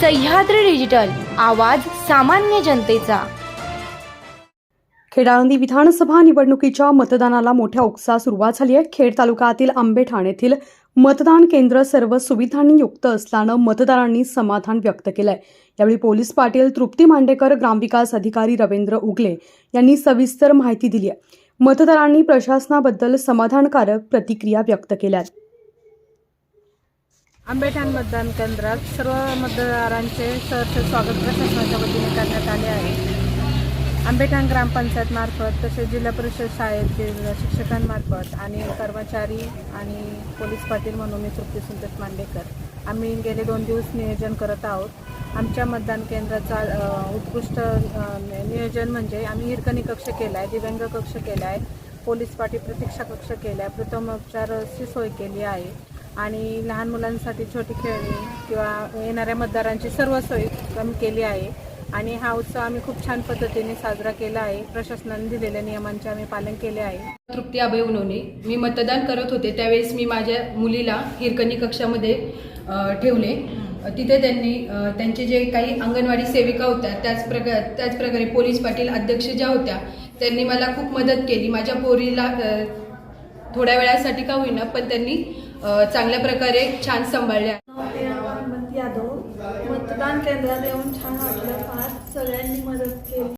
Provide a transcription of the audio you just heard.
Sahyadri digital आवाज सामान्य जनतेचा. खेडाळंदी विधानसभा निवडणुकीच्या मतदानाला मोठ्या उत्साह सुरुवात झाली आहे. खेड तालुक्यातील आंबेठाण येथील मतदान केंद्र सर्व सुविधांनी युक्त असल्यानं मतदारांनी समाधान व्यक्त केलं आहे यावेळी पोलीस पाटील तृप्ती मांडेकर ग्रामविकास अधिकारी रवींद्र उगले यांनी सविस्तर माहिती दिली आहे. मतदारांनी प्रशासनाबद्दल समाधानकारक प्रतिक्रिया व्यक्त केल्या आहेत. आंबेठाण मतदान केंद्रात सर्व मतदारांचे सहर्ष स्वागत प्रशासनाच्या वतीने करण्यात आले आहे. आंबेठाण ग्रामपंचायत मार्फत तसेच जिल्हा परिषद शाळेतील शिक्षकांमार्फत आणि कर्मचारी आणि पोलीस पाटील म्हणून मी तृप्ती सुंदर मांडेकर. आम्ही गेले दोन दिवस नियोजन करत आहोत. आमच्या मतदान केंद्राचा उत्कृष्ट नियोजन म्हणजे आम्ही हिरकणी कक्ष केला आहे दिव्यांग कक्ष केला आहे पोलीस पाटील प्रतीक्षा कक्ष केला आहे प्रथमोपचाराची सोय केली आहे. आणि लहान मुलांसाठी छोटी खेळणी किंवा येणाऱ्या मतदारांची सर्व सोय कमी केली आहे. आणि हा उत्सव आम्ही खूप छान पद्धतीने साजरा केला आहे. प्रशासनाने दिलेल्या नियमांचे आम्ही पालन केले आहे. तृप्ती अभय उनवणे. मी मतदान करत होते. त्यावेळेस मी माझ्या मुलीला हिरकणी कक्षामध्ये ठेवले. तिथे त्यांनी त्यांचे जे काही अंगणवाडी सेविका होत्या त्याच प्रकार त्याचप्रकारे पोलीस पाटील अध्यक्ष ज्या होत्या त्यांनी मला खूप मदत केली. माझ्या पोरीला थोड्या वेळासाठी का होईना पण त्यांनी चांगल्या प्रकारे छान सांभाळल्या. यादव. मतदान केंद्रात येऊन छान वाटलं फार. सगळ्यांनी मदत केली.